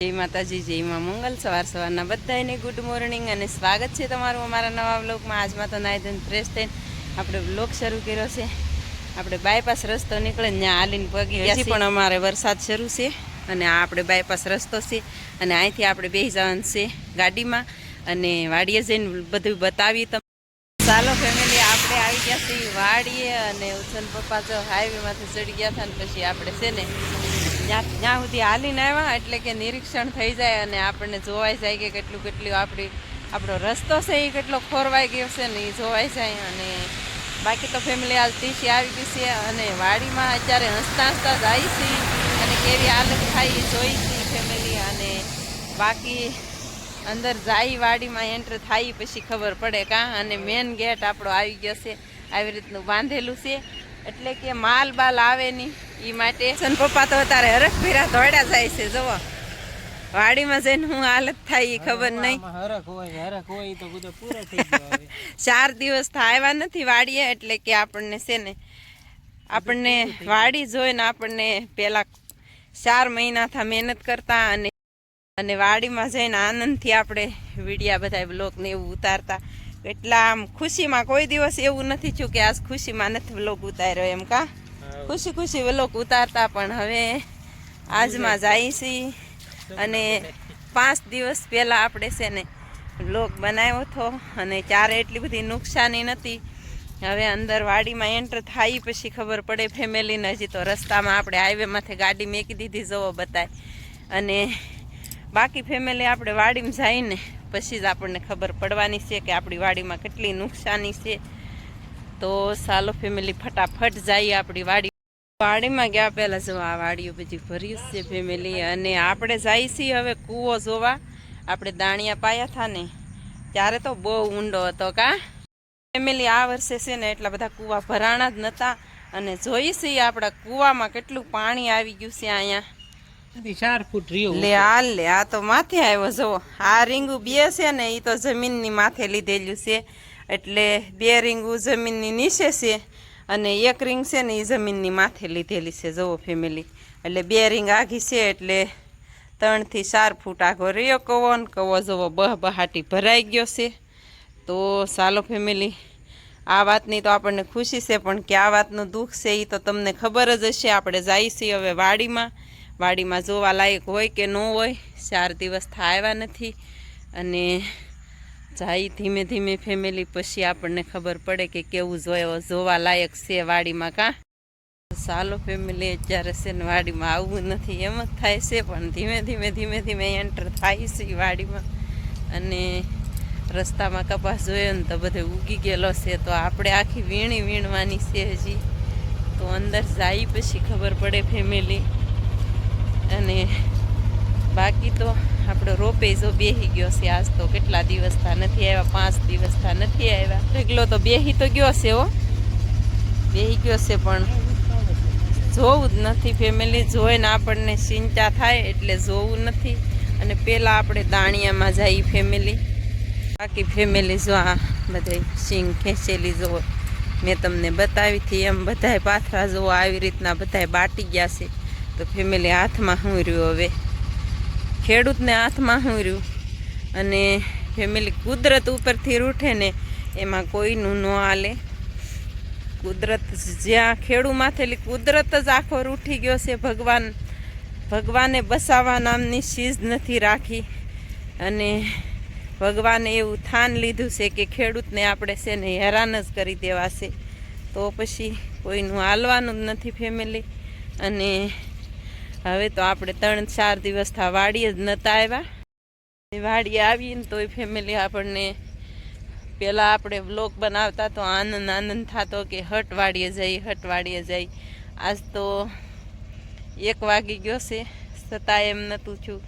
જય માતાજી જય માં મંગલ. સવાર સવારના બધાને ગુડ મોર્નિંગ અને સ્વાગત છે તમારું અમારા નવા વ્લોગમાં આજમાં તો નાઈ ધોઈને ફ્રેશ થઈને આપણે વ્લોગ શરૂ કર્યો છે. આપણે બાયપાસ રસ્તો નીકળે ત્યાં હાલીને પગી ગયા પણ અમારે વરસાદ શરૂ છે અને આ આપણે બાયપાસ રસ્તો છે અને અહીંથી આપણે બેસી જવાનું છે ગાડીમાં. અને વાડીએ જઈને બધું બતાવી તમને. ચાલો ફેમિલી આપણે આવી ગયા છીએ વાડીએ અને ઉછન પપ્પા તો હાઈવેમાંથી ચડી ગયા હતા ને પછી આપણે છે ને ત્યાં સુધી હાલીને આવ્યા, એટલે કે નિરીક્ષણ થઈ જાય અને આપણને જોવાઈ જાય કે કેટલું કેટલું આપણી આપણો રસ્તો છે એ કેટલો ખોરવાઈ ગયો છે ને એ જોવાઈ જાય. અને બાકી તો ફેમિલી હાલ તીસી આવી ગઈ છે અને વાડીમાં અત્યારે હસતા હસતા જાય છે અને કેવી હાલત થાય એ જોઈ છે ફેમિલી અને બાકી અંદર જાય વાડીમાં એન્ટર થાય પછી ખબર પડે કાં. અને મેન ગેટ આપણો આવી ગયો છે. આવી રીતનું બાંધેલું છે. એટલે કે માલ બાલ આવે નહીં. એ માટે સન પપ્પા તો અત્યારે હરખ ફેરા દોડ્યા જાય છે જુઓ. વાડીમાં જઈને હું હાલત થાય એ ખબર નહીં. હરખ હોય હરખ હોય તો બધો પૂરો થઈ ગયો ચાર દિવસ આવ્યા નથી વાડીએ એટલે કે આપણને છે ને આપણને વાડી જોઈને આપણને પેલા ચાર મહિના થા મહેનત કરતા અને અને વાડીમાં જઈને આનંદથી આપણે વિડિયા બધા બ્લોગને એવું ઉતારતા. એટલા આમ ખુશીમાં કોઈ દિવસ એવું નથી થયું કે આજ ખુશીમાં નથી વ્લોગ ઉતાર્યો એમ કા? ખુશી ખુશી બ્લોગ ઉતારતા પણ હવે આજમાં જાય છીએ અને પાંચ દિવસ પહેલાં આપણે છે ને વ્લોગ બનાવ્યો હતો અને ત્યારે એટલી બધી નુકસાની નથી. હવે અંદર વાડીમાં એન્ટર થાય પછી ખબર પડે ફેમિલીને હજી તો રસ્તામાં આપણે હાઈવેમાંથી ગાડી મેકી દીધી જવો બતાય. અને બાકી ફેમિલી આપણે વાડીમાં જઈને પછી જ આપણને ખબર પડવાની છે કે આપણી વાડીમાં કેટલી નુકસાની છે. તો સાલો ફેમિલી ફટાફટ જઈએ આપણી વાડી. વાડીમાં ગયા પહેલાં જો આ વાડીઓ બધી ભરી છે ફેમિલી, અને આપણે જઈએ છીએ હવે કૂવો જોવા. આપણે દાણિયા પાયા હતા ને, ત્યારે તો બહુ ઊંડો હતો કા. ફેમિલી આ વર્ષે છે ને એટલા બધા કૂવા ભરાણા જ નહોતા અને જોઈ છીએ આપણા કૂવામાં કેટલું પાણી આવી ગયું છે અહીંયા. ચાર ફૂટ રહ્યો લે હાલ લે આ તો માથે આવ્યો જુઓ આ રીંગુ બે છે ને એ તો જમીનની માથે લીધેલું છે. એટલે બે રીંગુ જમીનની નીચે છે અને એક રીંગ છે ને એ જમીનની માથે લીધેલી છે જુઓ ફેમિલી એટલે બે રીંગ આઘી છે એટલે ત્રણથી ચાર ફૂટ આઘો રહ્યો કવો ને કવો જુઓ બહ બહાટી ભરાઈ ગયો છે. તો ચાલો ફેમિલી આ વાતની તો આપણને ખુશી છે પણ કે આ વાતનું દુઃખ છે એ તો તમને ખબર જ હશે. આપણે જાય છીએ હવે વાડીમાં. વાડીમાં જોવા લાયક હોય કે ન હોય, ચાર દિવસ આવ્યા નથી. અને જાય ધીમે ધીમે ફેમિલી પછી આપણને ખબર પડે કે કેવું જોયો જોવા લાયક છે વાડીમાં કાં. ચાલો ફેમિલી અત્યારે છે ને વાડીમાં આવવું નથી, એમ જ થાય છે, પણ ધીમે ધીમે ધીમે ધીમે એન્ટર થાય છે વાડીમાં. અને રસ્તામાં કપાસ જોયો ને તો બધે ઉગી ગયેલો છે, તો આપણે આખી વીણી વીણવાની છે હજી. તો અંદર જાય પછી ખબર પડે ફેમિલી અને બાકી તો આપણો રોપે જો બેહી ગયો છે આજ તો કેટલા દિવસ થા નથી આવ્યા, પાંચ દિવસ થા નથી આવ્યા. એકલો તો બેહી તો ગયો છે હો. બેહી ગયો છે પણ જોવું જ નથી ફેમિલી જોઈને આપણને ચિંતા થાય એટલે જોવું નથી. અને પહેલાં આપણે દાણિયામાં જઈએ ફેમિલી બાકી ફેમિલી જો આ બધાય સિંગ ખેંચેલી જો મેં તમને બતાવી હતી એમ બધાય પાથરા જો આવી રીતના બધાય બાટી ગયા છે. તો ફેમિલી હાથમાં શું રહ્યું હવે. ખેડૂતને હાથમાં શું રહ્યું અને ફેમિલી કુદરત ઉપરથી રૂઠે ને એમાં કોઈનું ન હાલે. કુદરત જ્યાં ખેડૂ માથેલી કુદરત જ આખો રૂઠી ગયો છે ભગવાન. ભગવાને બસાવા નામની ચીજ નથી રાખી. અને ભગવાને એવું થાન લીધું છે કે ખેડૂતને આપણે છે ને હેરાન જ કરી દેવા છે. તો પછી કોઈનું હાલવાનું જ નથી ફેમિલી. અને હવે તો આપણે ત્રણ ચાર દિવસ થા વાડીએ જ નહોતા આવ્યા. વાડીએ આવીને તોય ફેમિલી આપણને પહેલાં આપણે વ્લોગ બનાવતા તો આનંદ આનંદ થતો કે હટ વાડીએ જઈ, હટ વાડીએ જઈ. આજ તો એક વાગી ગયો છે. છતાં એમ નહોતું છું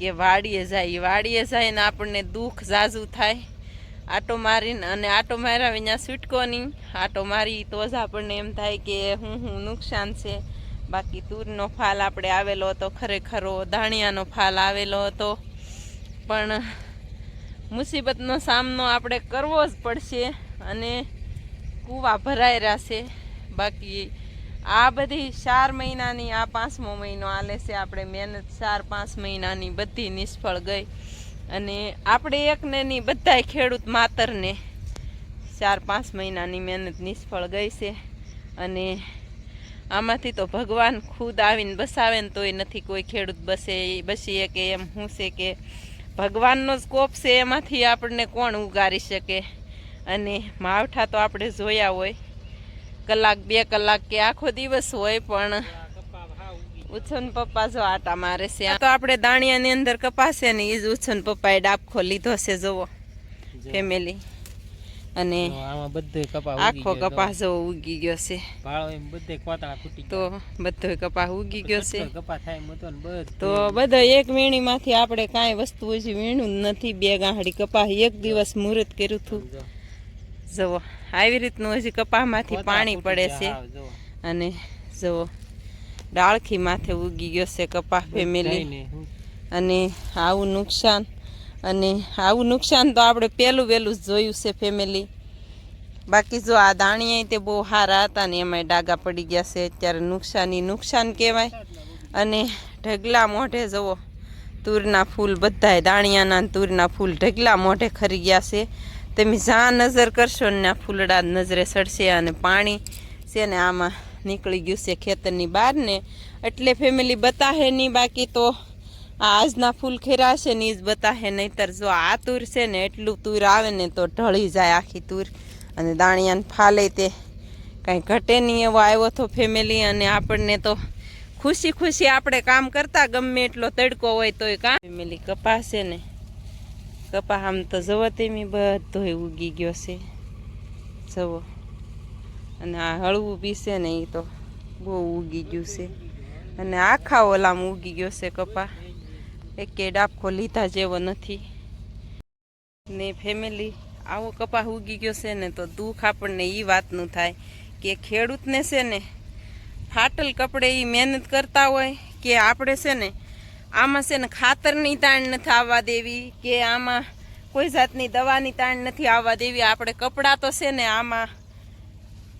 કે વાડીએ જાય. વાડીએ જાય ને આપણને દુઃખ ઝાઝું થાય. આટો મારીને અને આટો માર્યા વિના છૂટકો નહીં. આટો મારી તો જ આપણને એમ થાય કે હું હું નુકસાન છે. બાકી તુરનો ફાલ આપણે આવેલો હતો, ખરેખરો ધાણિયાનો ફાલ આવેલો હતો. પણ મુસીબતનો સામનો આપણે કરવો જ પડશે અને કૂવા ભરાઈ રહ્યા છે બાકી આ બધી ચાર મહિનાની, આ પાંચમો મહિનો આલે છે આપણે મહેનત ચાર પાંચ મહિનાની બધી નિષ્ફળ ગઈ. અને આપણે એકને ની બધાય ખેડૂત માતરને ચાર પાંચ મહિનાની મહેનત નિષ્ફળ ગઈ છે. અને આમાંથી તો ભગવાન ખુદ આવીને બસાવે ને તોય નથી કોઈ ખેડૂત બસે બસીએ કે એમ શું છે કે ભગવાનનો જ કોપ છે એમાંથી આપણને કોણ ઉગારી શકે? અને માવઠા તો આપણે જોયા હોય. કલાક બે કલાક કે આખો દિવસ હોય પણ ઉછન પપ્પા જો આટા મારે છે. આ તો આપણે દાણિયાની અંદર કપાસે ને એ જ ઉછન પપ્પાએ ડાબખો લીધો છે જોવો. ફેમિલી અને આમાં બધે કપા આખો. કપાસ જેવો ઉગી ગયો છે ભાળો એમ બધે કોતળા ફૂટી તો બધો કપાસ ઉગી ગયો છે ગયા. કપા થાય એમ ને બધું તો બધા એક વીણીમાંથી આપણે કાંઈ વસ્તુ હજી વીણું જ નથી બે ગાંહડી કપાસ એક દિવસ મુહૂર્ત કર્યું હતું જો. જુઓ આવી રીતનું હજી કપાસમાંથી પાણી પડે છે જો. અને જુઓ ડાળખી માથે ઉગી ગયો છે કપાસ ફેમિલી અને આવું નુકસાન અને આવું નુકસાન તો આપણે પહેલું વહેલું જ જોયું છે ફેમિલી બાકી જો આ દાણિયા તે બહુ સારા હતા ને એમાંય ડાગા પડી ગયા છે, અત્યારે નુકસાની નુકસાન કહેવાય. અને ઢગલા મોઢે જવો, તુરના ફૂલ બધાય દાણિયાના તૂરના ફૂલ ઢગલા મોઢે ખરી ગયા છે. તમે જ્યાં નજર કરશો ને આ ફૂલડા નજરે સડશે અને પાણી છે ને આમાં નીકળી ગયું છે ખેતરની બહાર ને. એટલે ફેમિલી બતાવે નહીં બાકી તો આજના ફૂલ ખેરાશે ને એ જ બતાહે, નહીતર જો આ તુર છે ને એટલું તુર આવે ને તો ઢળી જાય આખી તુર. અને દાણિયાને ફાલે તે. કાંઈ ઘટે નહીં એવો આવ્યો તો ફેમિલી અને આપણને તો ખુશી ખુશી આપણે કામ કરતા ગમે એટલો તડકો હોય તોય કામ ફેમિલી કપાસ છે ને. કપા આમ તો જવો તેમી બધોય ઉગી ગયો છે. જવો. અને આ હળવું પીસે ને એ તો બહુ ઉગી ગયું છે. અને આખા ઓલામાં ઉગી ગયો છે કપા. એકે ડાબકો લીધા જેવો નથી. ને ફેમિલી આવો કપા ઉગી ગયો છે ને તો દુઃખ આપણને એ વાતનું થાય કે ખેડૂતને છે ને ફાટલ કપડે એ મહેનત કરતા હોય કે આપણે છે ને આમાં છે ને ખાતરની તાણ નથી આવવા દેવી કે આમાં કોઈ જાતની દવાની તાણ નથી આવવા દેવી. આપણે કપડાં તો છે ને આમાં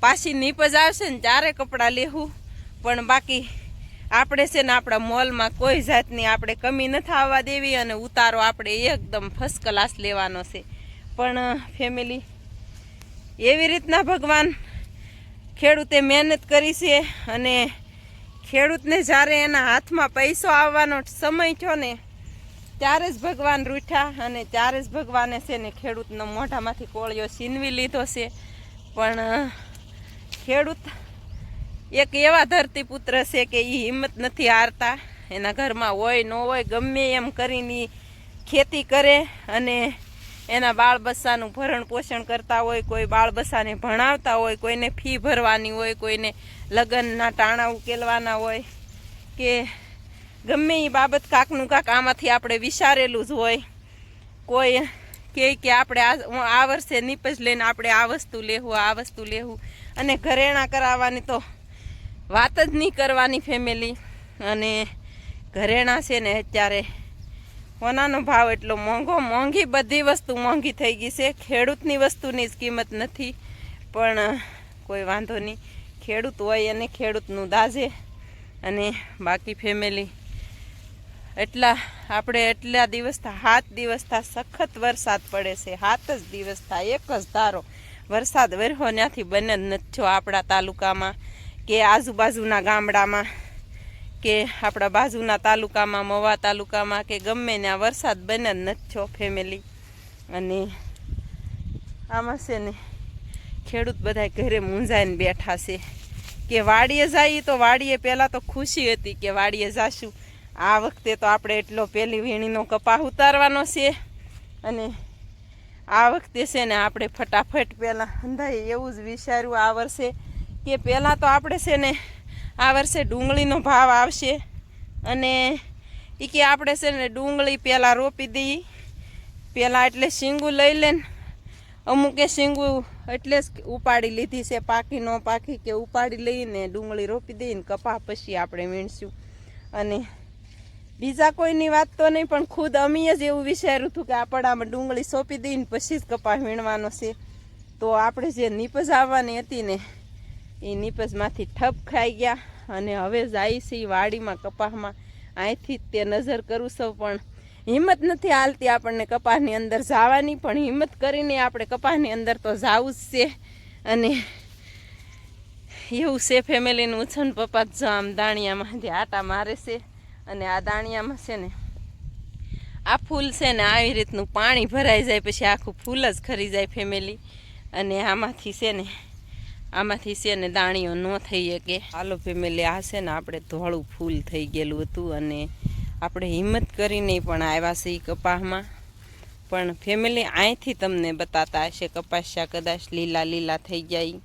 પાછી નીપજ આવશે ને ચારે કપડાં લેવું પણ બાકી આપણે છે ને આપણા મોલમાં કોઈ જાતની આપણે કમી નથી આવવા દેવી અને ઉતારો આપણે એકદમ ફર્સ્ટ ક્લાસ લેવાનો છે. પણ ફેમિલી એવી રીતના ભગવાન ખેડૂતે મહેનત કરી છે અને ખેડૂતને જ્યારે એના હાથમાં પૈસો આવવાનો સમય થયો ને, ત્યારે જ ભગવાન રૂઠ્યા અને ત્યારે જ ભગવાને છે ને ખેડૂતનો મોઢામાંથી કોળિયો છીનવી લીધો છે. પણ ખેડૂત એક એવા ધરતીપુત્ર છે કે એ હિંમત નથી હારતા. એના ઘરમાં હોય, ન હોય, ગમે એમ કરીને ખેતી કરે અને એના બાળ બચ્ચાનું ભરણ પોષણ કરતા હોય, કોઈ બાળ બચ્ચાને ભણાવતા હોય, કોઈને ફી ભરવાની હોય, કોઈને લગ્નના ટાણા ઉકેલવાના હોય કે ગમે એ બાબત કાકનું કાક આમાંથી આપણે વિચારેલું જ હોય. કોઈ કહે કે આપણે આ આ વર્ષે નીપજ લઈને આપણે આ વસ્તુ લેવું, આ વસ્તુ લેવું અને ઘરેણાં કરાવવાની તો વાત જ નહીં કરવાની ફેમિલી અને ઘરેણાં છે ને અત્યારે સોનાનો ભાવ એટલો મોંઘો, મોંઘી બધી વસ્તુ મોંઘી થઈ ગઈ છે. ખેડૂતની વસ્તુની જ કિંમત નથી, પણ કોઈ વાંધો નહીં. ખેડૂત હોય અને ખેડૂતનું દાજે અને બાકી ફેમિલી એટલા, આપણે એટલા દિવસ થા, સાત દિવસ થા, સખત વરસાદ પડે છે. સાત જ દિવસ થાય એક જ ધારો. વરસાદ વર્હો ત્યાંથી બને જ નથી. આપણા તાલુકામાં કે આજુબાજુના ગામડામાં કે આપણા બાજુના તાલુકામાં, મવા તાલુકામાં કે ગમે ને આ વરસાદ બને જ નથી છો ફેમિલી અને આમાં છે ને ખેડૂત બધા ઘરે મૂંઝાઈને બેઠા છે. કે વાડીએ જઈએ તો વાડીએ પહેલાં તો ખુશી હતી કે વાડીએ જાશું. આ વખતે તો આપણે એટલો પહેલી વીણીનો કપા ઉતારવાનો છે. અને આ વખતે છે ને આપણે ફટાફટ પહેલાં અંધાઈ એવું જ વિચાર્યું આ વર્ષે કે પહેલાં તો આપણે છે ને આ વર્ષે ડુંગળીનો ભાવ આવશે અને એ કે આપણે છે ને ડુંગળી પહેલાં રોપી દઈએ પહેલાં એટલે શીંગું લઈ લઈને અમુકે શીંગું એટલે જ ઉપાડી લીધી છે, પાકી ન પાકી કે ઉપાડી લઈને ડુંગળી રોપી દઈને કપા પછી આપણે વીણશું. અને બીજા કોઈની વાત તો નહીં, પણ ખુદ અમીએ જ એવું વિચાર્યું હતું કે આપણામાં ડુંગળી સોંપી દઈને પછી જ કપા વીણવાનો છે. તો આપણે જે નીપજ આવવાની હતી ને એ નીપજમાંથી ઠપ ખાઈ ગયા અને હવે જાય છે વાડીમાં કપાસમાં. અહીંથી તે નજર કરું સૌ પણ હિંમત નથી હાલતી આપણને કપાસની અંદર જવાની, પણ હિંમત કરીને આપણે કપાસની અંદર તો જવું જ છે. અને એવું છે ફેમિલીનું ઉછન પપ્પા જ આમ દાણિયામાંથી આટા મારે છે અને આ દાણિયામાં છે ને, આ ફૂલ છે ને આવી રીતનું પાણી ભરાઈ જાય, પછી આખું ફૂલ જ ખરી જાય ફેમિલી. અને આમાંથી છે ને આમાંથી છે ને દાણીઓ ન થઈ શકે. હાલો ફેમિલી આ છે ને આપણે ધોળું ફૂલ થઈ ગયેલું હતું અને આપણે હિંમત કરીને પણ આવ્યા છે એ કપાસમાં. પણ ફેમિલી અહીંથી તમને બતાતા હશે કપાસ્યા કદાચ લીલા લીલા થઈ જાય.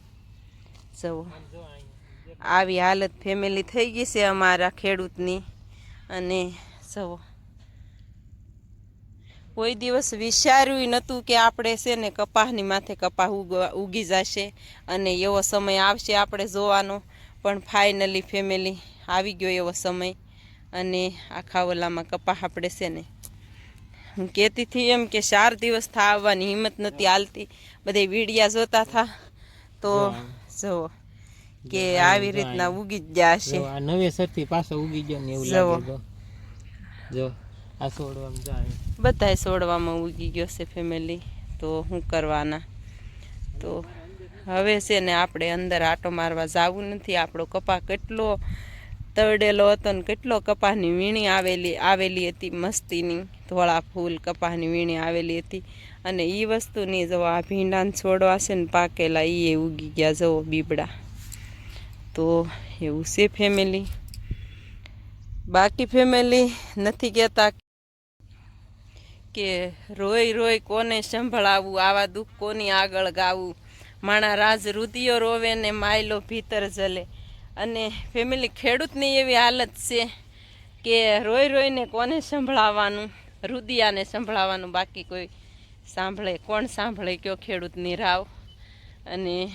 જવો આવી હાલત ફેમિલી થઈ ગઈ છે અમારા ખેડૂતની. અને જવો કોઈ દિવસ વિચાર્યું નહોતું કે આપણે છે ને કપાસની માથે કપાસ ઉગવા ઉગી જશે અને એવો સમય આવશે આપણે જોવાનો. પણ ફાઇનલી ફેમિલી આવી ગયો એવો સમય અને આખા ઓલામાં કપાસ આપણે છે ને હું કહેતી હતી એમ કે ચાર દિવસ થા આવવાની હિંમત નથી હાલતી. બધે વીડિયા જોતા થા. તો જુઓ કે આવી રીતના ઉગી જ જશે. નવેસરથી પાછો ઉગી ગયો ને એવું લાગે જો જો. આ છોડવામાં બધાય છોડવામાં ઉગી ગયો છે ફેમિલી તો શું કરવાના? તો હવે છે ને આપણે અંદર આટો મારવા જવું નથી. આપણો કપા કેટલો તરડેલો હતો ને કેટલો કપાસની વીણી આવેલી આવેલી હતી મસ્તીની. ધોળા ફૂલ કપાસની વીણી આવેલી હતી. અને એ વસ્તુની જો આ ભીંડાને છોડવા છે ને પાકેલા એ ઉગી ગયા જવો બીબડા. તો એવું છે ફેમિલી બાકી ફેમિલી નથી કહેતા કે રોય રોય કોને સંભળાવું આવા દુઃખ કોની આગળ ગાવું? માણા રાજ રુદિયો રોવે ને માયલો ભીતર જલે. અને ફેમિલી ખેડૂતની એવી હાલત છે કે રોય રોઈને કોને સંભળાવવાનું? રુદિયાને સંભળાવવાનું બાકી કોઈ સાંભળે. કોણ સાંભળે કયો ખેડૂતની રાવ? અને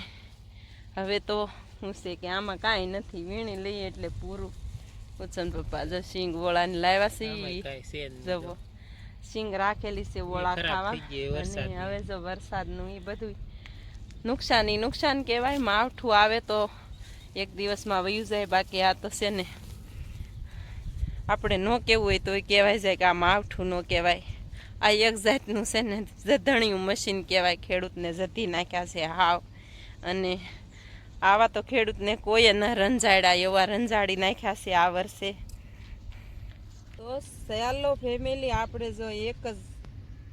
હવે તો શું છે કે આમાં કાંઈ નથી. વીણી લઈએ એટલે પૂરું. ઉત્સન પપ્પા જો સિંગ વોળાને લાવ્યા નહીં જવો. સિંગ રાખેલી છે ઓળા ખાવા. અને હવે જો વરસાદનું એ બધું નુકસાની નુકસાન કહેવાય માવઠું આવે તો એક દિવસમાં વયું જાય બાકી આ તો છે ને આપણે ન કહેવું હોય તો કહેવાય જાય કે આ માવઠું ન કહેવાય. આ એક જાતનું છે ને જધણિયું મશીન કહેવાય ખેડૂતને જધી નાખ્યા છે હાવ. અને આવા તો ખેડૂતને કોઈએ ન રંજાડ્યા એવા રંજાડી નાખ્યા છે આ વર્ષે. તો સયાલો ફેમિલી આપણે જો એક જ,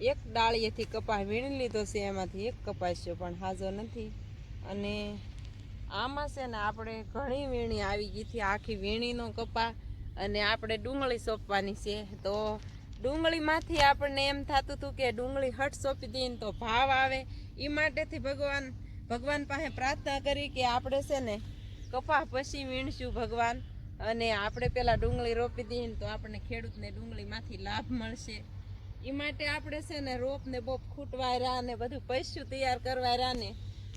એક ડાળીએથી કપાસ વીણી લીધો છે, એમાંથી એક કપાસ્યો પણ હાજો નથી. અને આમાં છે ને આપણે ઘણી વીણી આવી ગઈ હતી આખી વીણીનો કપા અને આપણે ડુંગળી સોંપવાની છે. તો ડુંગળીમાંથી આપણને એમ થતું હતું કે ડુંગળી હટ સોંપી દઈને તો ભાવ આવે. એ માટેથી ભગવાન ભગવાન પાસે પ્રાર્થના કરી કે આપણે છે ને કપા પછી વીણશું ભગવાન. અને આપણે પેલા ડુંગળી રોપી દઈએ તો આપણને ખેડૂતને ડુંગળીમાંથી લાભ મળશે. એ માટે આપણે છે ને રોપ ને બોપ ખૂટવાયરા ને બધું પૈસું તૈયાર કરવાયરા ને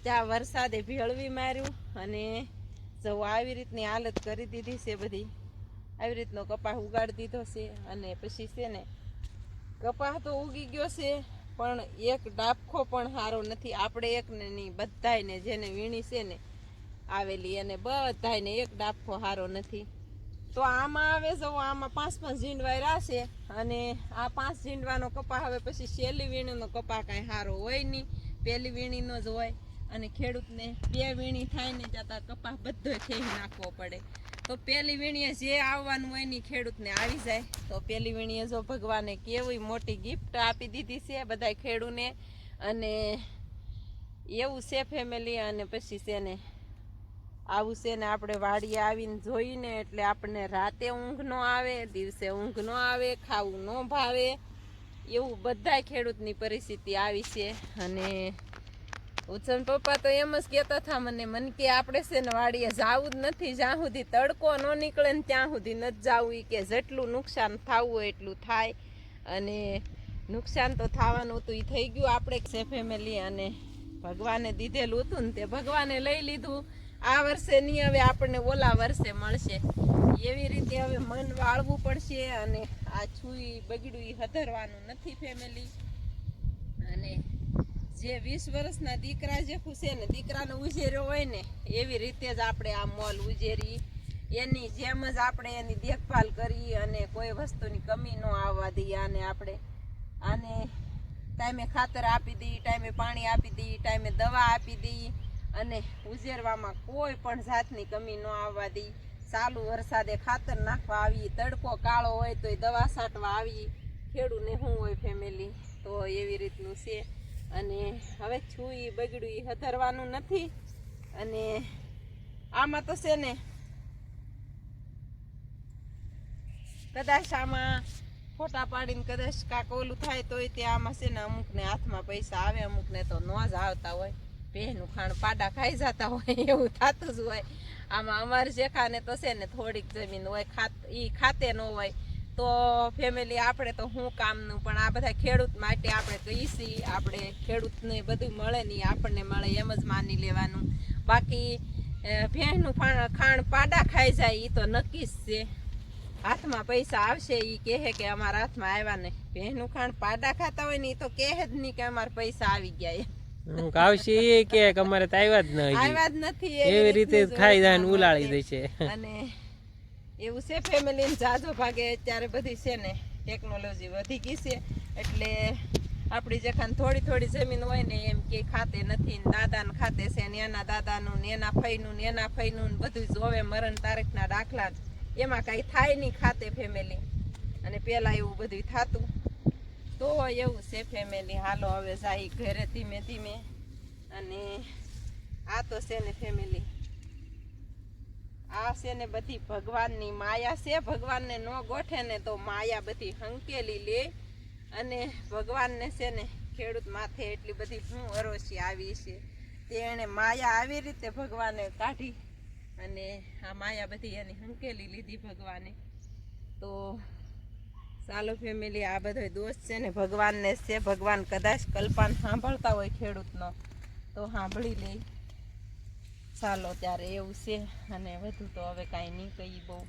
ત્યાં વરસાદે ભેળવી માર્યું અને જો આવી રીતની હાલત કરી દીધી છે બધી. આવી રીતનો કપાસ ઉગાડી દીધો છે અને પછી છે ને કપાસ તો ઉગી ગયો છે, પણ એક ડાબખો પણ સારો નથી. આપણે એક ને નહીં, બધાયને જેને વીણી છે ને આવેલી અને બધાયને એક ડાફો સારો નથી. તો આમાં આવે જો આમાં પાંચ પાંચ ઝીંડવા રાશે અને આ પાંચ ઝીંડવાનો કપા હવે પછી છેલ્લી વીણીનો કપા કાંઈ સારો હોય નહીં. પહેલી વીણીનો જ હોય અને ખેડૂતને બે વીણી થાય ને ત્યાં કપા બધો થઈ નાખવો પડે. તો પહેલી વીણીએ જે આવવાનું હોય ને ખેડૂતને આવી જાય. તો પહેલી વીણીએ જો ભગવાને કેવી મોટી ગિફ્ટ આપી દીધી છે બધા ખેડૂને અને એવું છે ફેમિલી અને પછી છે ને આવું છે ને આપણે વાડીએ આવીને જોઈને એટલે આપણને રાતે ઊંઘ ન આવે, દિવસે ઊંઘ ન આવે, ખાવું ન ભાવે. એવું બધાય ખેડૂતની પરિસ્થિતિ આવી છે. અને ઉત્સન પપ્પા તો એમ જ કહેતા હતા, મને મને કે આપણે છે ને વાડીએ જાવું જ નથી, જ્યાં સુધી તડકો ન નીકળે ને ત્યાં સુધી નથી જાવું. ઈ કે જેટલું નુકસાન થવું હોય એટલું થાય. અને નુકસાન તો થવાનું હતું એ થઈ ગયું. આપણે છે ફેમિલી અને ભગવાને દીધેલું હતું ને તે ભગવાને લઈ લીધું. આ વર્ષે નહીં, હવે આપણને ઓલા વર્ષે મળશે. એવી રીતે હવે મન વાળવું પડશે અને આ છુઈ બગડ્યું એ હધરવાનું નથી ફેમિલી અને જે વીસ વર્ષના દીકરા જે ખુશે ને, દીકરાને ઉજેર્યો હોય ને, એવી રીતે જ આપણે આ મોલ ઉજેરી એની જેમ જ આપણે એની દેખભાલ કરી અને કોઈ વસ્તુની કમી ન આવવા દઈએ આને આપણે. આને ટાઈમે ખાતર આપી દઈએ, ટાઈમે પાણી આપી દઈએ, ટાઈમે દવા આપી દઈએ. અને ઉજેરવામાં કોઈ પણ જાતની કમી ન આવવા દઈ ચાલુ વરસાદે ખાતર નાખવા આવી, તડકો કાળો હોય તો દવા છાંટવા આવી. ખેડૂને શું હોય ફેમિલી તો એવી રીતનું છે. અને હવે છૂઈ એ બગડ્યું એ હતરવાનું નથી. અને આમાં તો છે ને, કદાચ આમાં ફોટા પાડીને કદાચ કાંક ઓલું થાય તોય તે આમાં છે ને અમુકને હાથમાં પૈસા આવે, અમુકને તો ન જ આવતા હોય. પહેનું ખાણ પાડા ખાઈ જતા હોય એવું થતું જ હોય. આમાં અમારે શેખાને તો છે ને થોડીક જમીન હોય ખાત એ ખાતે ન હોય. તો ફેમિલી આપણે તો શું કામનું પણ આ બધા ખેડૂત માટે આપણે કહીશી આપણે ખેડૂતને બધું મળે નહીં આપણને મળે એમ જ માની લેવાનું. બાકી અ, ભેંસનું ખાણ પાડા ખાઈ જાય એ તો નક્કી જ છે. હાથમાં પૈસા આવશે એ કહે કે અમારા હાથમાં આવ્યા ને. ભેંસનું ખાણ પાડા ખાતા હોય ને એ તો કહે જ નહીં કે અમારા પૈસા આવી ગયા હું એ કે અમારે તો આવ્યા જ ન આવ્યા જ નથી એવી રીતે ખાઈ જાય ને ઉલાળી દે છે અને એવું છે ફેમિલી ને જાજો ભાગે અત્યારે બધી છે ને ટેકનોલોજી વધી ગઈ છે એટલે આપણી જખાન થોડી થોડી જમીન હોય ને એમ કે ખાતે નથી ને દાદાને ખાતે છે ને એના દાદાનું ને એના ફઈનું ને એના ફઈનું ને બધું જોવે મરણ તારીખના દાખલા. એમાં કાંઈ થાય નહીં ખાતે ફેમિલી અને પહેલાં એવું બધું થતું. તો એવું છે ફેમિલી હાલો, હવે જાય ઘરે ધીમે ધીમે. અને આ તો છે ને ફેમિલી આ છે ને બધી ભગવાનની માયા છે. ભગવાનને ન ગોઠે ને તો માયા બધી હંકેલી લે. અને ભગવાનને છે ને ખેડૂત માથે એટલી બધી હું અરોસી આવી છે તે એણે માયા આવી રીતે ભગવાને કાઢી. અને આ માયા બધી એની હંકેલી લીધી ભગવાને. તો ચાલો ફેમિલી આ બધો દોષ છે ને, ભગવાનને છે. ભગવાન કદાચ કલ્પાન સાંભળતા હોય ખેડૂતનો. તો સાંભળી લે. ચાલો, ત્યારે એવું છે અને વધુ તો હવે કાંઈ નહીં કહી બહુ.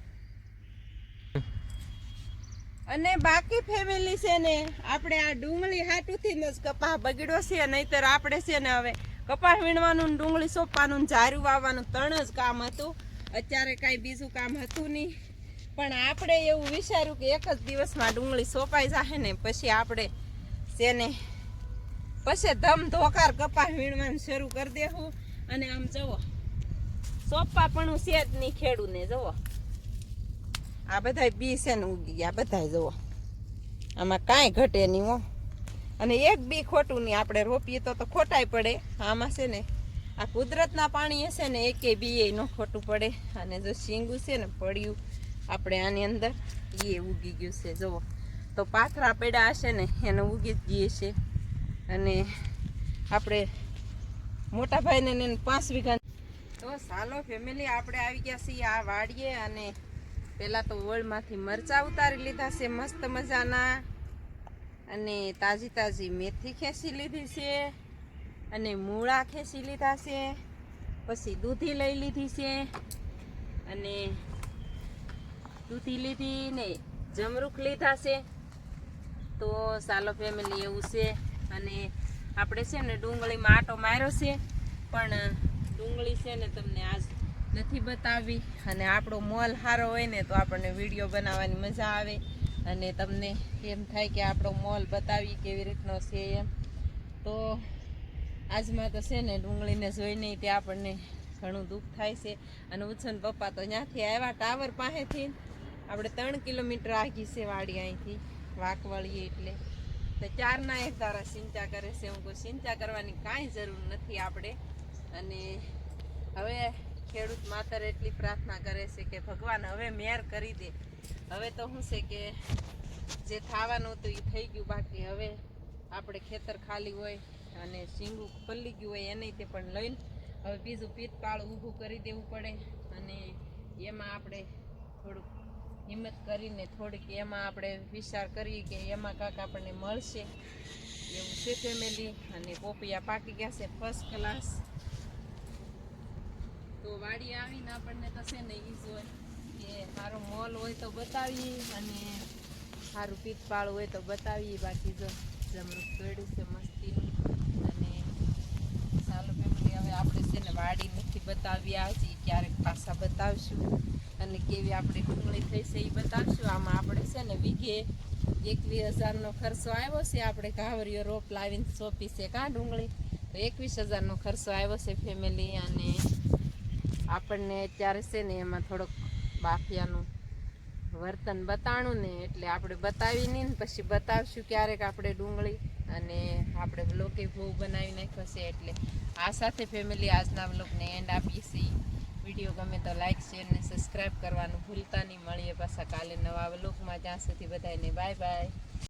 અને બાકી ફેમિલી છે ને, આપણે આ ડુંગળી હાટુથી જ કપાસ બગડ્યો છે, નહીતર આપણે છે ને હવે કપાસ વીણવાનું ડુંગળી સોંપવાનું જારું વાવવાનું ત્રણ જ કામ હતું. અત્યારે કાંઈ બીજું કામ હતું નહીં. પણ આપણે એવું વિચાર્યું કે એક જ દિવસમાં ડુંગળી સોપાઈ જશે ને પછી આપણે તેને પછી ધમ ધોકાર કપાસ વીણવાનું શરૂ કરી દેવું અને આમ જુઓ સોંપા પણ છે જ નહીં ખેડૂને, જુઓ. આ બધાય બી છે ને ઉગી ગયા, બધાય જુઓ. આમાં કાંઈ ઘટે નહીં હો. અને એક બી ખોટું નહીં, આપણે રોપીએ તો તો ખોટાય પડે. આમાં છે ને, આ કુદરતના પાણી હશે ને એકે બી એ ન ખોટું પડે. અને જો શીંગું છે ને, પડ્યું આપણે આની અંદર. એ ઉગી ગયું છે, જુઓ. તો પાથરા પડ્યા હશે ને, એને ઉગી જ ગઈએ છે અને આપણે મોટા ભાઈને એને પાંચ વીઘા તો સાલો ફેમિલી આપણે આવી ગયા છીએ આ વાડીએ અને પહેલાં તો ઓળમાંથી મરચાં ઉતારી લીધા છે, મસ્ત મજાના. અને તાજી તાજી મેથી ખેંચી લીધી છે અને મૂળા ખેંચી લીધા છે. પછી દૂધી લઈ લીધી છે. અને દૂધી લીધી ને જમરૂખ લીધા છે. તો સાલો ફેમિલી એવું છે. અને આપણે છે ને ડુંગળીમાં આટો માર્યો છે. પણ ડુંગળી છે ને તમને આજ નથી બતાવી. અને આપણો મોલ સારો હોય ને તો આપણને વીડિયો બનાવવાની મજા આવે. અને તમને એમ થાય કે આપણો મોલ બતાવી કેવી રીતનો છે એમ. તો આજમાં તો છે ને ડુંગળીને જોઈને તે આપણને ઘણું દુઃખ થાય છે. અને ઉછન પપ્પા તો ત્યાંથી આવ્યા ટાવર પાસેથી. આપણે ત્રણ કિલોમીટર આગી છે વાડી અહીંથી, વાંકવળીએ એટલે. તો ચારના એક તારા સિંચા કરે છે, હું કોઈ સિંચા કરવાની કાંઈ જરૂર નથી આપણે. અને હવે ખેડૂત માતર એટલી પ્રાર્થના કરે છે કે ભગવાન હવે મેર કરી દે. હવે તો શું છે કે જે થવાનું હતું એ થઈ ગયું બાકી. હવે આપણે ખેતર ખાલી હોય અને શીંગું પલ્લી ગયું હોય એને તે પણ લઈને હવે બીજું પીતપાળ ઊભું કરી દેવું પડે. અને એમાં આપણે થોડુંક હિંમત કરીને થોડીક એમાં આપણે વિચાર કરીએ કે એમાં કાંક આપણને મળશે. એવું છે ફેમિલી અને પોપિયા પાકી ગયા છે ફર્સ્ટ ક્લાસ તો વાડી આવીને આપણને તો છે ને ઈ હોય કે સારો મોલ હોય તો બતાવીએ અને સારું પીતપાળ હોય તો બતાવીએ. બાકી જો જમરૂખ તોડ્યું છે મસ્તીનું અને આપણે છે ને વાડી નથી બતાવ્યા હજી ક્યારેક પાછા બતાવશું અને કેવી આપણે ડુંગળી થઈ છે એ બતાવશું. આમાં આપણે છે ને વીઘે એકવીસ હજારનો ખર્ચો આવ્યો છે. આપણે ઘાવરીઓ રોપ લાવીને સોંપી છે કાં ડુંગળી? તો એકવીસ હજારનો ખર્ચો આવ્યો છે ફેમિલી અને આપણને અત્યારે છે ને એમાં થોડોક બાફિયાનું વર્તન બતાણું ને એટલે આપણે બતાવી નહીં ને પછી બતાવશું ક્યારેક આપણે ડુંગળી અને આપણે બ્લોકે બહુ બનાવી નાખ્યો છે એટલે આ સાથે ફેમિલી આજના બ્લોગને એન્ડ આપીએ છીએ. વીડિયો ગમે તો લાઈક શેર ને સબસ્ક્રાઈબ કરવાનું ભૂલતા નહીં. મળીએ પાછા કાલે નવા લોકમાં જ્યાં સુધી બધાને બાય બાય